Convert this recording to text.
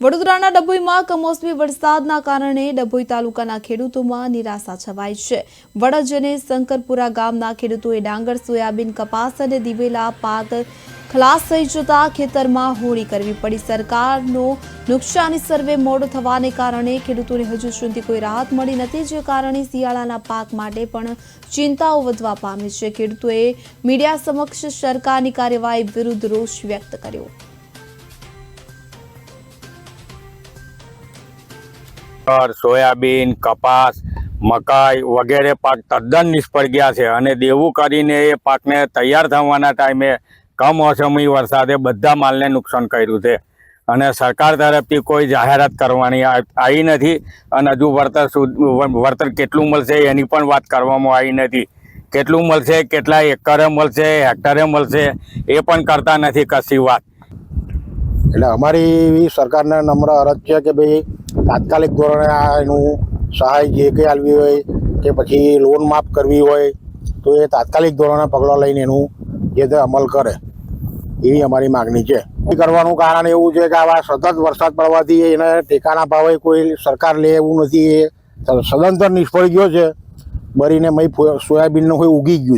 વડોદરાના ડભોઈમાં કમોસમી વરસાદના કારણે ડભોઈ તાલુકાના ખેડૂતોમાં નિરાશા છવાઈ છે. વડજ અને શંકરપુરા ગામના ખેડૂતોએ ડાંગર, સોયાબીન, કપાસ અને દિવેલા પાક ખલાસ થઈ જતા ખેતરમાં હોળી કરવી પડી. સરકારનો નુકસાની સર્વે મોડો થવાને કારણે ખેડૂતોને હજુ સુધી કોઈ રાહત મળી નથી, જે કારણે શિયાળાના પાક માટે પણ ચિંતાઓ વધવા પામી છે. ખેડૂતોએ મીડિયા સમક્ષ સરકારની કાર્યવાહી વિરુદ્ધ રોષ વ્યક્ત કર્યો. તર સોયાબીન, કપાસ, મકાઈ વગેરે પાક તદ્દન નિષ્ફળ ગયા છે અને દેવું કરીને એ પાકને તૈયાર થવાના ટાઈમે કમોસમી વરસાદે બધા માલને નુકસાન કર્યું છે. અને સરકાર તરફથી કોઈ જાહેરાત કરવાની આવી નથી અને હજુ વળતર વળતર કેટલું મળશે એની પણ વાત કરવામાં આવી નથી. કેટલું મળશે, કેટલા એકરે મળશે, હેક્ટરે મળશે, એ પણ કરતા નથી કશી વાત. એટલે અમારી સરકારને નમ્ર અરજ છે કે ભાઈ તાત્કાલિક ધોરણે આ એનું સહાય જે કંઈ આપવી હોય કે પછી લોન માફ કરવી હોય, તો એ તાત્કાલિક ધોરણે પગલાં લઈને એનું જે તે અમલ કરે, એવી અમારી માગણી છે. કરવાનું કારણ એવું છે કે આવા સતત વરસાદ પડવાથી એને ટેકાના ભાવે કોઈ સરકાર લે એવું નથી, એ સદંતર નિષ્ફળ ગયો છે. બરીને મય સોયાબીનનું કોઈ ઉગી ગયું